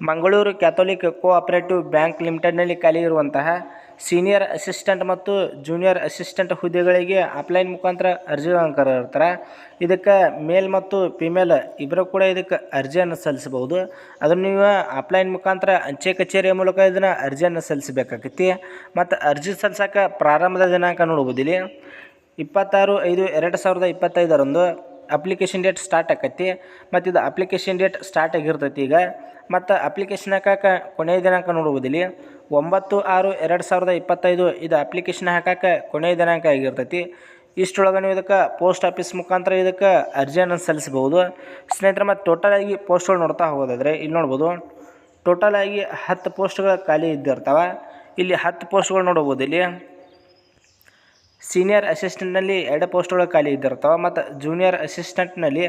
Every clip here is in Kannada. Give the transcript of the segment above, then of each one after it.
ಮಂಗಳೂರು ಕ್ಯಾಥೋಲಿಕ್ ಕೋಆಪರೇಟಿವ್ ಬ್ಯಾಂಕ್ ಲಿಮಿಟೆಡ್ನಲ್ಲಿ ಖಾಲಿ ಇರುವಂತಹ ಸೀನಿಯರ್ ಅಸಿಸ್ಟೆಂಟ್ ಮತ್ತು ಜೂನಿಯರ್ ಅಸಿಸ್ಟೆಂಟ್ ಹುದ್ದೆಗಳಿಗೆ ಆಫ್ಲೈನ್ ಮುಖಾಂತರ ಅರ್ಜಿಗಳನ್ನು ಕರೆದಿರ್ತಾರೆ ಇದಕ್ಕೆ ಮೇಲ್ ಮತ್ತು ಫಿಮೇಲ್ ಇಬ್ಬರು ಕೂಡ ಇದಕ್ಕೆ ಅರ್ಜಿಯನ್ನು ಸಲ್ಲಿಸಬಹುದು. ಅದನ್ನು ನೀವು ಆಫ್ಲೈನ್ ಮುಖಾಂತರ ಅಂಚೆ ಕಚೇರಿಯ ಮೂಲಕ ಇದನ್ನು ಅರ್ಜಿಯನ್ನು ಸಲ್ಲಿಸಬೇಕಾಗೈತಿ. ಮತ್ತು ಅರ್ಜಿ ಸಲ್ಲಿಸೋಕೆ ಪ್ರಾರಂಭದ ದಿನಾಂಕ ನೋಡ್ಬೋದಿಲ್ಲಿ. ಇಪ್ಪತ್ತಾರು ಐದು ಎರಡು ಸಾವಿರದ ಇಪ್ಪತ್ತೈದರಂದು ಅಪ್ಲಿಕೇಶನ್ ಡೇಟ್ ಸ್ಟಾರ್ಟ್ ಆಕತಿ, ಮತ್ತು ಇದು ಅಪ್ಲಿಕೇಶನ್ ಡೇಟ್ ಸ್ಟಾರ್ಟ್ ಆಗಿರ್ತೈತಿ ಈಗ. ಮತ್ತು ಅಪ್ಲಿಕೇಶನ್ ಹಾಕಕ್ಕೆ ಕೊನೆಯ ದಿನಾಂಕ ನೋಡುವುದಿಲ್ಲ ಒಂಬತ್ತು ಆರು ಎರಡು ಸಾವಿರದ ಇಪ್ಪತ್ತೈದು ಇದು ಅಪ್ಲಿಕೇಶನ್ ಹಾಕಕ್ಕೆ ಕೊನೆಯ ದಿನಾಂಕ ಆಗಿರ್ತೈತಿ. ಇಷ್ಟರೊಳಗೆ ನೀವು ಇದಕ್ಕೆ ಪೋಸ್ಟ್ ಆಫೀಸ್ ಮುಖಾಂತರ ಇದಕ್ಕೆ ಅರ್ಜಿಯನ್ನು ಸಲ್ಲಿಸಬಹುದು. ಸ್ನೇಹಿತರೆ, ಮತ್ತು ಟೋಟಲ್ ಆಗಿ ಪೋಸ್ಟ್ಗಳು ನೋಡ್ತಾ ಹೋಗೋದಾದರೆ ಇಲ್ಲಿ ನೋಡ್ಬೋದು ಟೋಟಲ್ ಆಗಿ ಹತ್ತು ಪೋಸ್ಟ್ಗಳು ಖಾಲಿ ಇದ್ದಿರ್ತಾವೆ. ಇಲ್ಲಿ ಹತ್ತು ಪೋಸ್ಟ್ಗಳು ನೋಡ್ಬೋದು ಇಲ್ಲಿ ಸೀನಿಯರ್ ಅಸಿಸ್ಟೆಂಟ್ನಲ್ಲಿ ಎರಡು ಪೋಸ್ಟ್ಗಳು ಖಾಲಿ ಇದ್ದಿರ್ತಾವೆ ಮತ್ತು ಜೂನಿಯರ್ ಅಸಿಸ್ಟೆಂಟ್ನಲ್ಲಿ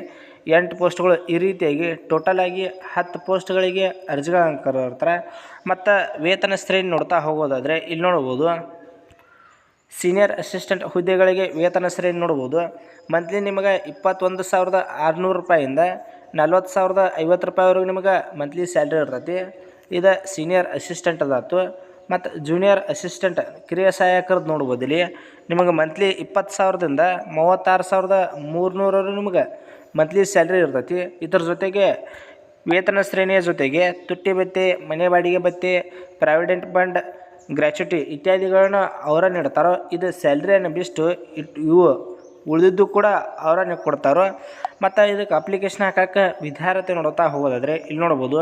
ಎಂಟು ಪೋಸ್ಟ್ಗಳು ಈ ರೀತಿಯಾಗಿ ಟೋಟಲ್ ಆಗಿ ಹತ್ತು ಪೋಸ್ಟ್ಗಳಿಗೆ ಅರ್ಜಿಗಳನ್ನು ಕರೆದಿರ್ತಾರೆ. ಮತ್ತು ವೇತನ ಶ್ರೇಣಿ ನೋಡ್ತಾ ಹೋಗೋದಾದರೆ ಇಲ್ಲಿ ನೋಡ್ಬೋದು, ಸೀನಿಯರ್ ಅಸಿಸ್ಟೆಂಟ್ ಹುದ್ದೆಗಳಿಗೆ ವೇತನ ಶ್ರೇಣಿ ನೋಡ್ಬೋದು. ಮಂತ್ಲಿ ನಿಮಗೆ ಇಪ್ಪತ್ತೊಂದು ಸಾವಿರದ ಆರುನೂರು ರೂಪಾಯಿಂದ ನಲ್ವತ್ತು ಸಾವಿರದ ಐವತ್ತು ರೂಪಾಯಿವರೆಗೂ ನಿಮಗೆ ಮಂತ್ಲಿ ಸ್ಯಾಲ್ರಿ ಇರ್ತೈತಿ. ಇದು ಸೀನಿಯರ್ ಅಸಿಸ್ಟೆಂಟ್ ಅದಾತು. ಮತ್ತು ಜೂನಿಯರ್ ಅಸಿಸ್ಟೆಂಟ್ ಕಿರಿಯ ಸಹಾಯಕರದ್ದು ನೋಡ್ಬೋದು ಇಲ್ಲಿ ನಿಮಗೆ ಮಂತ್ಲಿ ಇಪ್ಪತ್ತು ಸಾವಿರದಿಂದ ಮೂವತ್ತಾರು ಸಾವಿರದ ಮೂರುನೂರವರೆಗೂ ನಿಮಗೆ ಮಂತ್ಲಿ ಸ್ಯಾಲ್ರಿ ಇರ್ತೈತಿ. ಇದ್ರ ಜೊತೆಗೆ ವೇತನ ಶ್ರೇಣಿಯ ಜೊತೆಗೆ ತುಟ್ಟಿ ಭತ್ಯೆ ಮನೆ ಬಾಡಿಗೆ ಭತ್ಯೆ ಪ್ರಾವಿಡೆಂಟ್ ಫಂಡ್ ಗ್ರ್ಯಾಚುಟಿ ಇತ್ಯಾದಿಗಳನ್ನ ಅವರ ನೀಡ್ತಾರೋ, ಇದು ಸ್ಯಾಲ್ರಿಯನ್ನು ಬಿಟ್ಟು ಇಟ್ ಇವು ಉಳಿದಿದ್ದು ಕೂಡ ಅವರನ್ನೇ ಕೊಡ್ತಾರೋ. ಮತ್ತು ಇದಕ್ಕೆ ಅಪ್ಲಿಕೇಶನ್ ಹಾಕಕ್ಕೆ ವಿಧಾರತೆ ನೋಡುತ್ತಾ ಹೋಗೋದಾದರೆ ಇಲ್ಲಿ ನೋಡ್ಬೋದು.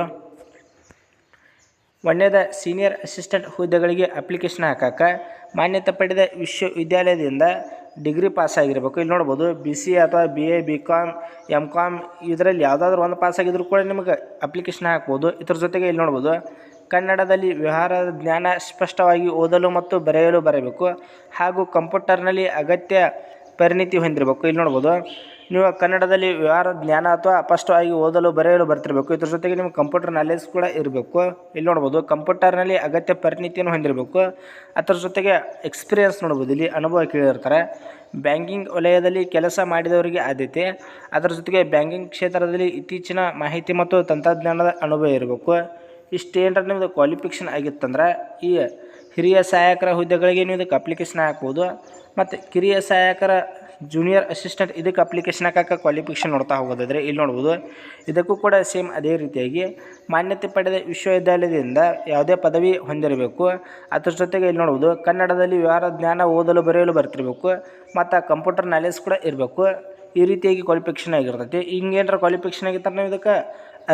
ಒಂದನೇದ ಸೀನಿಯರ್ ಅಸಿಸ್ಟೆಂಟ್ ಹುದ್ದೆಗಳಿಗೆ ಅಪ್ಲಿಕೇಶನ್ ಹಾಕಕ್ಕೆ ಮಾನ್ಯತೆ ಪಡೆದ ವಿಶ್ವವಿದ್ಯಾಲಯದಿಂದ ಡಿಗ್ರಿ ಪಾಸ್ ಆಗಿರಬೇಕು ಇಲ್ಲಿ ನೋಡ್ಬೋದು ಬಿ ಸಿ ಅಥವಾ B A B com M com ಇದರಲ್ಲಿ ಯಾವುದಾದ್ರೂ ಒಂದು ಪಾಸ್ ಆಗಿದ್ರು ಕೂಡ ನಿಮಗೆ ಅಪ್ಲಿಕೇಶನ್ ಹಾಕ್ಬೋದು. ಇದ್ರ ಜೊತೆಗೆ ಇಲ್ಲಿ ನೋಡ್ಬೋದು, ಕನ್ನಡದಲ್ಲಿ ವ್ಯವಹಾರದ ಜ್ಞಾನ ಸ್ಪಷ್ಟವಾಗಿ ಓದಲು ಮತ್ತು ಬರೆಯಲು ಬರಬೇಕು. ಹಾಗೂ ಕಂಪ್ಯೂಟರ್ನಲ್ಲಿ ಅಗತ್ಯ ಪರಿಣಿತಿ ಹೊಂದಿರಬೇಕು. ಇಲ್ಲಿ ನೋಡ್ಬೋದು, ನೀವು ಕನ್ನಡದಲ್ಲಿ ವ್ಯವಹಾರ ಜ್ಞಾನ ಅಥವಾ ಸ್ಪಷ್ಟವಾಗಿ ಓದಲು ಬರೆಯಲು ಬರ್ತಿರಬೇಕು. ಇದ್ರ ಜೊತೆಗೆ ನಿಮ್ಗೆ ಕಂಪ್ಯೂಟರ್ ನಾಲೆಜ್ ಕೂಡ ಇರಬೇಕು. ಇಲ್ಲಿ ನೋಡ್ಬೋದು ಕಂಪ್ಯೂಟರ್ನಲ್ಲಿ ಅಗತ್ಯ ಪರಿಣಿತಿಯನ್ನು ಹೊಂದಿರಬೇಕು. ಅದ್ರ ಜೊತೆಗೆ ಎಕ್ಸ್ಪೀರಿಯನ್ಸ್ ನೋಡ್ಬೋದು. ಇಲ್ಲಿ ಅನುಭವ ಕೇಳಿರ್ತಾರೆ. ಬ್ಯಾಂಕಿಂಗ್ ವಲಯದಲ್ಲಿ ಕೆಲಸ ಮಾಡಿದವರಿಗೆ ಆದ್ಯತೆ. ಅದರ ಜೊತೆಗೆ ಬ್ಯಾಂಕಿಂಗ್ ಕ್ಷೇತ್ರದಲ್ಲಿ ಇತ್ತೀಚಿನ ಮಾಹಿತಿ ಮತ್ತು ತಂತ್ರಜ್ಞಾನದ ಅನುಭವ ಇರಬೇಕು. ಇಷ್ಟೇನರ ನಿಮ್ಮದು ಕ್ವಾಲಿಫಿಕೇಷನ್ ಆಗಿತ್ತಂದ್ರೆ, ಈ ಹಿರಿಯ ಸಹಾಯಕರ ಹುದ್ದೆಗಳಿಗೆ ನೀವು ಇದಕ್ಕೆ ಅಪ್ಲಿಕೇಶನ್ ಹಾಕ್ಬೋದು. ಮತ್ತು ಕಿರಿಯ ಸಹಾಯಕರ ಜೂನಿಯರ್ ಅಸಿಸ್ಟೆಂಟ್ ಇದಕ್ಕೆ ಅಪ್ಲಿಕೇಶನ್ ಹಾಕಕ್ಕೆ ಕ್ವಾಲಿಫಿಕೇಶನ್ ನೋಡ್ತಾ ಹೋಗೋದಾದರೆ ಇಲ್ಲಿ ನೋಡ್ಬೋದು. ಇದಕ್ಕೂ ಕೂಡ ಸೇಮ್ ಅದೇ ರೀತಿಯಾಗಿ ಮಾನ್ಯತೆ ಪಡೆದ ವಿಶ್ವವಿದ್ಯಾಲಯದಿಂದ ಯಾವುದೇ ಪದವಿ ಹೊಂದಿರಬೇಕು. ಅದ್ರ ಜೊತೆಗೆ ಇಲ್ಲಿ ನೋಡ್ಬೋದು, ಕನ್ನಡದಲ್ಲಿ ವ್ಯವಹಾರ ಜ್ಞಾನ ಓದಲು ಬರೆಯಲು ಬರ್ತಿರ್ಬೇಕು. ಮತ್ತು ಕಂಪ್ಯೂಟರ್ ನಾಲೆಜ್ ಕೂಡ ಇರಬೇಕು. ಈ ರೀತಿಯಾಗಿ ಕ್ವಾಲಿಫಿಕೇಷನ್ ಆಗಿರ್ತೈತಿ. ಹಿಂಗೇನಾರ ಕ್ವಾಲಿಫಿಕೇಷನ್ ಆಗಿತ್ತು ನೀವು ಇದಕ್ಕೆ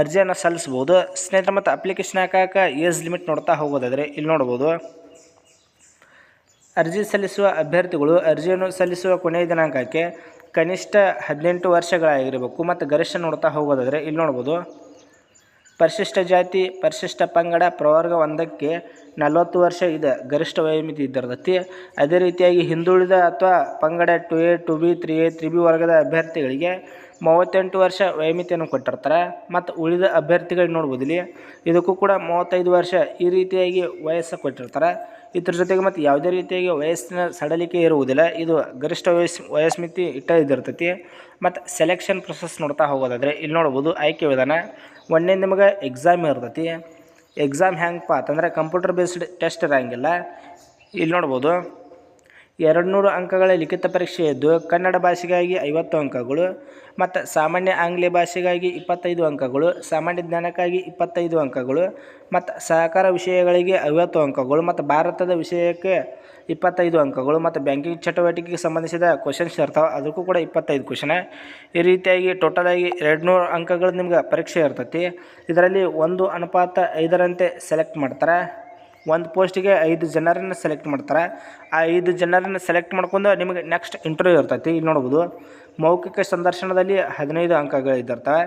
ಅರ್ಜಿಯನ್ನು ಸಲ್ಲಿಸ್ಬೋದು. ಸ್ನೇಹಿತರೆ, ಮತ್ತು ಅಪ್ಲಿಕೇಶನ್ ಹಾಕಕ್ಕೆ ಏಜ್ ಲಿಮಿಟ್ ನೋಡ್ತಾ ಹೋಗೋದಾದರೆ ಇಲ್ಲಿ ನೋಡ್ಬೋದು. ಅರ್ಜಿ ಸಲ್ಲಿಸುವ ಅಭ್ಯರ್ಥಿಗಳು ಅರ್ಜಿಯನ್ನು ಸಲ್ಲಿಸುವ ಕೊನೆಯ ದಿನಾಂಕಕ್ಕೆ ಕನಿಷ್ಠ ಹದಿನೆಂಟು ವರ್ಷಗಳಾಗಿರಬೇಕು ಮತ್ತು ಗರಿಷ್ಠ ನೋಡ್ತಾ ಹೋಗೋದಾದರೆ ಇಲ್ಲಿ ನೋಡ್ಬೋದು. ಪರಿಶಿಷ್ಟ ಜಾತಿ, ಪರಿಶಿಷ್ಟ ಪಂಗಡ, ಪ್ರವರ್ಗ ಒಂದಕ್ಕೆ ನಲವತ್ತು ವರ್ಷ ಇದೆ, ಗರಿಷ್ಠ ವಯೋಮಿತಿ ಇದ್ದಿರ್ತೈತಿ ಅದೇ ರೀತಿಯಾಗಿ ಹಿಂದುಳಿದ ಅಥವಾ ಪಂಗಡ two A two B, three A, three B ವರ್ಗದ ಅಭ್ಯರ್ಥಿಗಳಿಗೆ ಮೂವತ್ತೆಂಟು ವರ್ಷ ವಯೋಮಿತಿಯನ್ನು ಕೊಟ್ಟಿರ್ತಾರೆ. ಮತ್ತು ಉಳಿದ ಅಭ್ಯರ್ಥಿಗಳಿಗೆ ನೋಡ್ಬೋದು ಇಲ್ಲಿ ಇದಕ್ಕೂ ಕೂಡ ಮೂವತ್ತೈದು ವರ್ಷ ಈ ರೀತಿಯಾಗಿ ವಯಸ್ಸು ಕೊಟ್ಟಿರ್ತಾರೆ. ಇದ್ರ ಜೊತೆಗೆ ಮತ್ತು ಯಾವುದೇ ರೀತಿಯಾಗಿ ವಯಸ್ಸಿನ ಸಡಲಿಕೆ ಇರುವುದಿಲ್ಲ, ಇದು ಗರಿಷ್ಠ ವಯಸ್ಸು ವಯಸ್ಮಿತಿ ಇಟ್ಟ ಇದ್ದಿರ್ತೈತಿ ಮತ್ತು ಸೆಲೆಕ್ಷನ್ ಪ್ರೊಸೆಸ್ ನೋಡ್ತಾ ಹೋಗೋದಾದರೆ ಇಲ್ಲಿ ನೋಡ್ಬೋದು ಆಯ್ಕೆ ವಿಧಾನ. ಒಂದೇ ನಿಮಗೆ ಎಕ್ಸಾಮ್ ಇರ್ತೈತಿ. ಎಕ್ಸಾಮ್ ಹೆಂಗಪ್ಪ ಅಂತಂದರೆ ಕಂಪ್ಯೂಟರ್ ಬೇಸ್ಡ್ ಟೆಸ್ಟ್ ಇರೋಂಗಿಲ್ಲ. ಇಲ್ಲಿ ನೋಡ್ಬೋದು ಎರಡು ನೂರು ಅಂಕಗಳ ಲಿಖಿತ ಪರೀಕ್ಷೆ ಇದ್ದು ಕನ್ನಡ ಭಾಷೆಗಾಗಿ ಐವತ್ತು ಅಂಕಗಳು ಮತ್ತು ಸಾಮಾನ್ಯ ಆಂಗ್ಲ ಭಾಷೆಗಾಗಿ ಇಪ್ಪತ್ತೈದು ಅಂಕಗಳು, ಸಾಮಾನ್ಯ ಜ್ಞಾನಕ್ಕಾಗಿ ಇಪ್ಪತ್ತೈದು ಅಂಕಗಳು, ಮತ್ತು ಸಹಕಾರ ವಿಷಯಗಳಿಗೆ ಐವತ್ತು ಅಂಕಗಳು, ಮತ್ತು ಭಾರತದ ವಿಷಯಕ್ಕೆ ಇಪ್ಪತ್ತೈದು ಅಂಕಗಳು, ಮತ್ತು ಬ್ಯಾಂಕಿಂಗ್ ಚಟುವಟಿಕೆಗೆ ಸಂಬಂಧಿಸಿದ ಕ್ವಶನ್ಸ್ ಇರ್ತಾವೆ ಅದಕ್ಕೂ ಕೂಡ ಇಪ್ಪತ್ತೈದು ಕ್ವಶನ ಈ ರೀತಿಯಾಗಿ ಟೋಟಲಾಗಿ ಎರಡು ನೂರು ಅಂಕಗಳು ನಿಮ್ಗೆ ಪರೀಕ್ಷೆ ಇರ್ತೈತಿ. ಇದರಲ್ಲಿ ಒಂದು ಅನುಪಾತ ಐದರಂತೆ ಸೆಲೆಕ್ಟ್ ಮಾಡ್ತಾರೆ. ಒಂದು ಪೋಸ್ಟಿಗೆ ಐದು ಜನರನ್ನು ಸೆಲೆಕ್ಟ್ ಮಾಡ್ತಾರೆ. ಆ ಐದು ಜನರನ್ನು ಸೆಲೆಕ್ಟ್ ಮಾಡ್ಕೊಂಡು ನಿಮಗೆ ನೆಕ್ಸ್ಟ್ ಇಂಟರ್ವ್ಯೂ ಇರ್ತೈತಿ. ಇಲ್ಲಿ ನೋಡ್ಬೋದು. ಮೌಖಿಕ ಸಂದರ್ಶನದಲ್ಲಿ ಹದಿನೈದು ಅಂಕಗಳು ಇದ್ದಿರ್ತವೆ.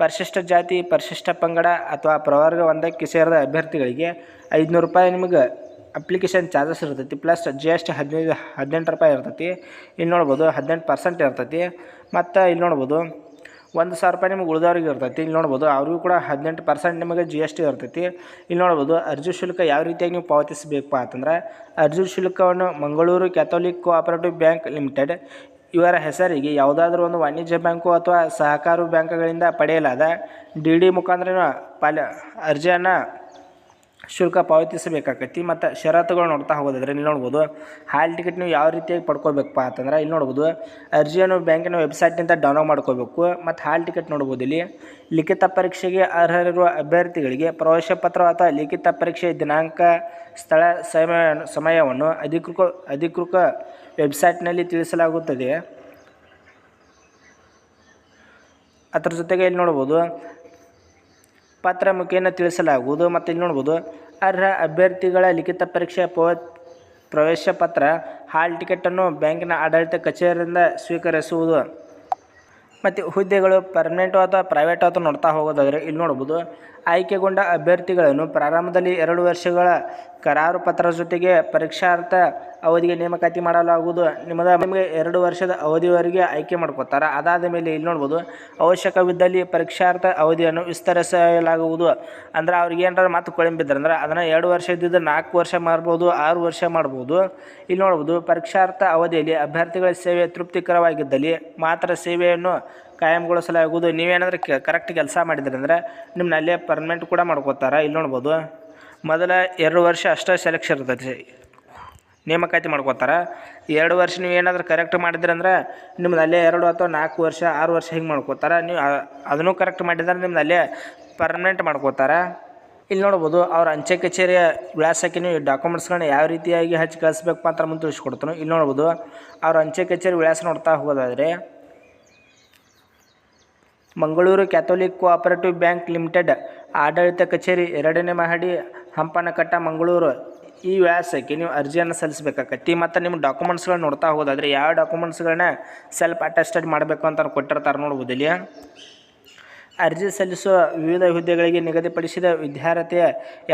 ಪರಿಶಿಷ್ಟ ಜಾತಿ, ಪರಿಶಿಷ್ಟ ಪಂಗಡ ಅಥವಾ ಪ್ರವರ್ಗ ಒಂದಕ್ಕೆ ಸೇರಿದ ಅಭ್ಯರ್ಥಿಗಳಿಗೆ ಐದುನೂರು ರೂಪಾಯಿ ನಿಮಗೆ ಅಪ್ಲಿಕೇಶನ್ ಚಾರ್ಜಸ್ ಇರ್ತೈತಿ. ಪ್ಲಸ್ ಜಿ ಎಸ್ ಟಿ ಹದಿನೈದು, ಹದಿನೆಂಟು ರೂಪಾಯಿ ಇರ್ತೈತಿ. ಇಲ್ಲಿ ನೋಡ್ಬೋದು ಹದಿನೆಂಟು ಪರ್ಸೆಂಟ್ ಇರ್ತೈತಿ. ಮತ್ತು ಇಲ್ಲಿ ನೋಡ್ಬೋದು ಒಂದು ಸಾವಿರ ರೂಪಾಯಿ ನಿಮಗೆ ಉಳಿದವ್ರಿಗೆ ಇರ್ತೈತಿ. ಇಲ್ಲಿ ನೋಡ್ಬೋದು, ಅವ್ರಿಗೂ ಕೂಡ ಹದಿನೆಂಟು ಪರ್ಸೆಂಟ್ ನಿಮಗೆ ಜಿ ಎಸ್ ಟಿ ಇರ್ತೈತಿ. ಇಲ್ಲಿ ನೋಡ್ಬೋದು, ಅರ್ಜಿ ಶುಲ್ಕ ಯಾವ ರೀತಿಯಾಗಿ ನೀವು ಪಾವತಿಸಬೇಕು ಅಂತಂದ್ರೆ, ಅರ್ಜಿ ಶುಲ್ಕವನ್ನು Mangaluru Catholic cooperative bank limited ಇವರ ಹೆಸರಿಗೆ ಯಾವುದಾದ್ರೂ ಒಂದು ವಾಣಿಜ್ಯ ಬ್ಯಾಂಕು ಅಥವಾ ಸಹಕಾರ ಬ್ಯಾಂಕ್ಗಳಿಂದ ಪಡೆಯಲಾದ ಡಿ ಡಿ ಮುಖಾಂತರ ಪಾಲ, ಅರ್ಜಿಯನ್ನು ಶುಲ್ಕ ಪಾವತಿಸಬೇಕಾಗೈತಿ ಮತ್ತು ಷರತ್ತುಗಳು ನೋಡ್ತಾ ಹೋಗೋದಾದ್ರೆ ಇಲ್ಲಿ ನೋಡ್ಬೋದು. ಹಾಲ್ ಟಿಕೆಟ್ ನೀವು ಯಾವ ರೀತಿಯಾಗಿ ಪಡ್ಕೋಬೇಕಪ್ಪ ಅಂತಂದ್ರೆ ಇಲ್ಲಿ ನೋಡ್ಬೋದು. ಅರ್ಜಿಯನ್ನು ಬ್ಯಾಂಕಿನ ವೆಬ್ಸೈಟ್ನಿಂದ ಡೌನ್ಲೋಡ್ ಮಾಡ್ಕೋಬೇಕು. ಮತ್ತು ಹಾಲ್ ಟಿಕೆಟ್ ನೋಡ್ಬೋದು ಇಲ್ಲಿ. ಲಿಖಿತ ಪರೀಕ್ಷೆಗೆ ಅರ್ಹರಿರುವ ಅಭ್ಯರ್ಥಿಗಳಿಗೆ ಪ್ರವೇಶ ಪತ್ರ ಅಥವಾ ಲಿಖಿತ ಪರೀಕ್ಷೆ ದಿನಾಂಕ, ಸ್ಥಳ, ಸಮಯ, ಸಮಯವನ್ನು ಅಧಿಕೃತ ಅಧಿಕೃತ ವೆಬ್ಸೈಟ್ನಲ್ಲಿ ತಿಳಿಸಲಾಗುತ್ತದೆ. ಅದರ ಜೊತೆಗೆ ಇಲ್ಲಿ ನೋಡ್ಬೋದು. ಪತ್ರ ಮುಖೇನ ತಿಳಿಸಲಾಗುವುದು. ಮತ್ತು ಇಲ್ಲಿ ನೋಡ್ಬೋದು, ಅರ್ಹ ಅಭ್ಯರ್ಥಿಗಳ ಲಿಖಿತ ಪರೀಕ್ಷೆ ಪ್ರವೇಶ ಪತ್ರ, ಹಾಲ್ ಟಿಕೆಟನ್ನು ಬ್ಯಾಂಕಿನ ಆಡಳಿತ ಕಚೇರಿಯಿಂದ ಸ್ವೀಕರಿಸುವುದು. ಮತ್ತು ಹುದ್ದೆಗಳು ಪರ್ಮನೆಂಟು ಅಥವಾ ಪ್ರೈವೇಟ್ ಅಥವಾ ನೋಡ್ತಾ ಹೋಗೋದಾದರೆ ಇಲ್ಲಿ ನೋಡ್ಬೋದು, ಆಯ್ಕೆಗೊಂಡ ಅಭ್ಯರ್ಥಿಗಳನ್ನು ಪ್ರಾರಂಭದಲ್ಲಿ ಎರಡು ವರ್ಷಗಳ ಕರಾರು ಪತ್ರ ಜೊತೆಗೆ ಪರೀಕ್ಷಾರ್ಥ ಅವಧಿಗೆ ನೇಮಕಾತಿ ಮಾಡಲಾಗುವುದು. ನಿಮ್ಮದ ನಿಮಗೆ ಎರಡು ವರ್ಷದ ಅವಧಿವರೆಗೆ ಆಯ್ಕೆ ಮಾಡ್ಕೋತಾರೆ ಅದಾದ ಮೇಲೆ ಇಲ್ಲಿ ನೋಡ್ಬೋದು, ಅವಶ್ಯಕವಿದ್ದಲ್ಲಿ ಪರೀಕ್ಷಾರ್ಥ ಅವಧಿಯನ್ನು ವಿಸ್ತರಿಸಲಾಗುವುದು. ಅಂದ್ರೆ ಅವ್ರಿಗೆ ಏನಾರ ಮಾತು ಕೊಳಂಬಿದ್ರೆ ಅಂದ್ರೆ ಅದನ್ನು ಎರಡು ವರ್ಷ ಇದ್ದಿದ್ದು ನಾಲ್ಕು ವರ್ಷ ಮಾಡ್ಬೋದು, ಆರು ವರ್ಷ ಮಾಡ್ಬೋದು. ಇಲ್ಲಿ ನೋಡ್ಬೋದು, ಪರೀಕ್ಷಾರ್ಥ ಅವಧಿಯಲ್ಲಿ ಅಭ್ಯರ್ಥಿಗಳ ಸೇವೆ ತೃಪ್ತಿಕರವಾಗಿದ್ದಲ್ಲಿ ಮಾತ್ರ ಸೇವೆಯನ್ನು ಕಾಯಂಗೊಳಿಸಲಾಗುವುದು ನೀವೇನಾದರೂ ಕರೆಕ್ಟ್ ಕೆಲಸ ಮಾಡಿದ್ರಿ ಅಂದರೆ ನಿಮ್ಮನ್ನ ಅಲ್ಲೇ ಪರ್ಮನೆಂಟ್ ಕೂಡ ಮಾಡ್ಕೋತಾರೆ, ಇಲ್ಲಿ ನೋಡ್ಬೋದು. ಮೊದಲ ಎರಡು ವರ್ಷ ಅಷ್ಟೇ ಸೆಲೆಕ್ಷನ್ ಇರ್ತೈತಿ. ನೇಮಕಾತಿ ಮಾಡ್ಕೋತಾರೆ. ಎರಡು ವರ್ಷ ನೀವು ಏನಾದರೂ ಕರೆಕ್ಟ್ ಮಾಡಿದ್ರಿ ಅಂದ್ರೆ ನಿಮ್ದು ಅಲ್ಲೇ ಎರಡು ಅಥವಾ ನಾಲ್ಕು ವರ್ಷ, ಆರು ವರ್ಷ ಹಿಂಗೆ ಮಾಡ್ಕೋತಾರೆ. ನೀವು ಅದನ್ನು ಕರೆಕ್ಟ್ ಮಾಡಿದ್ರೆ ನಿಮ್ದು ಅಲ್ಲೇ ಪರ್ಮನೆಂಟ್ ಮಾಡ್ಕೋತಾರೆ. ಇಲ್ಲಿ ನೋಡ್ಬೋದು, ಅವ್ರ ಅಂಚೆ ಕಚೇರಿಯ ವಿಳಾಸಕ್ಕೆ ನೀವು ಡಾಕ್ಯುಮೆಂಟ್ಸ್ಗಳನ್ನ ಯಾವ ರೀತಿಯಾಗಿ ಹಚ್ಚಿ ಕಳಿಸ್ಬೇಕು ಅಂತ ಮುಂದೆ ತಿಳಿಸ್ಕೊಡ್ತಾನೆ. ಇಲ್ಲಿ ನೋಡ್ಬೋದು, ಅವ್ರ ಅಂಚೆ ಕಚೇರಿ ವಿಳಾಸ ನೋಡ್ತಾ ಹೋಗೋದಾದರೆ Mangaluru Catholic cooperative bank limited ಆಡಳಿತ ಕಚೇರಿ ಎರಡನೇ ಮಹಡಿ, ಹಂಪನಕಟ್ಟ, ಮಂಗಳೂರು. ಈ ವಿಳಾಸಕ್ಕೆ ನೀವು ಅರ್ಜಿಯನ್ನು ಸಲ್ಲಿಸಬೇಕಾಗತ್ತಿ. ಮತ್ತು ನಿಮ್ಮ ಡಾಕ್ಯುಮೆಂಟ್ಸ್ಗಳನ್ನ ನೋಡ್ತಾ ಹೋದಾದರೆ ಯಾವ ಡಾಕ್ಯುಮೆಂಟ್ಸ್ಗಳನ್ನ ಸೆಲ್ಫ್ ಅಟೆಸ್ಟೆಡ್ ಮಾಡಬೇಕು ಅಂತ ಕೊಟ್ಟಿರ್ತಾರೆ ನೋಡ್ಬೋದು ಅರ್ಜಿ ಸಲ್ಲಿಸುವ ವಿವಿಧ ಹುದ್ದೆಗಳಿಗೆ ನಿಗದಿಪಡಿಸಿದ ವಿದ್ಯಾರ್ಥಿಯ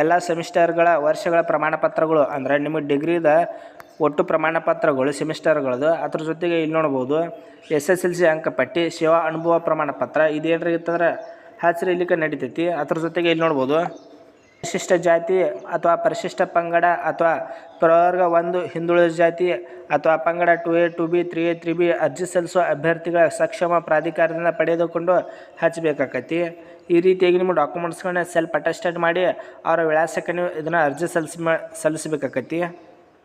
ಎಲ್ಲ ಸೆಮಿಸ್ಟರ್ಗಳ ವರ್ಷಗಳ ಪ್ರಮಾಣಪತ್ರಗಳು, ಅಂದರೆ ನಿಮ್ಮ ಡಿಗ್ರಿದ ಒಟ್ಟು ಪ್ರಮಾಣ ಪತ್ರಗಳು ಸೆಮಿಸ್ಟರ್ಗಳದು. ಅದ್ರ ಜೊತೆಗೆ ಇಲ್ಲಿ ನೋಡ್ಬೋದು, ಎಸ್ ಎಸ್ ಎಲ್ ಸಿ ಅಂಕಪಟ್ಟಿ ಸೇವಾ ಅನುಭವ ಪ್ರಮಾಣ ಪತ್ರ ಇದೇನ್ರಿ ಇತ್ತಂದ್ರೆ ಹಸಿರು ಇಲ್ಲಿಕ್ಕೆ ನಡಿತೈತಿ. ಅದ್ರ ಜೊತೆಗೆ ಇಲ್ಲಿ ನೋಡ್ಬೋದು, ಪರಿಶಿಷ್ಟ ಜಾತಿ ಅಥವಾ ಪರಿಶಿಷ್ಟ ಪಂಗಡ ಅಥವಾ ಪ್ರವರ್ಗ ಒಂದು, ಹಿಂದುಳಿದ ಜಾತಿ ಅಥವಾ ಪಂಗಡ two A, two B, three A, three B ಅರ್ಜಿ ಸಲ್ಲಿಸುವ ಅಭ್ಯರ್ಥಿಗಳ ಸಕ್ಷಮ ಪ್ರಾಧಿಕಾರದಿಂದ ಪಡೆದುಕೊಂಡು ಹಚ್ಚಬೇಕಾಗತ್ತಿ ಈ ರೀತಿಯಾಗಿ ನಿಮ್ಮ ಡಾಕ್ಯುಮೆಂಟ್ಸ್ಗಳನ್ನ ಸೆಲ್ಫ್ ಅಟೆಸ್ಟೆಡ್ ಮಾಡಿ, ಅವರ ವಿಳಾಸಕ್ಕೆ ನೀವು ಇದನ್ನು ಅರ್ಜಿ ಸಲ್ಲಿಸಿ ಮಾ, ಸಲ್ಲಿಸಬೇಕಾಕತಿ.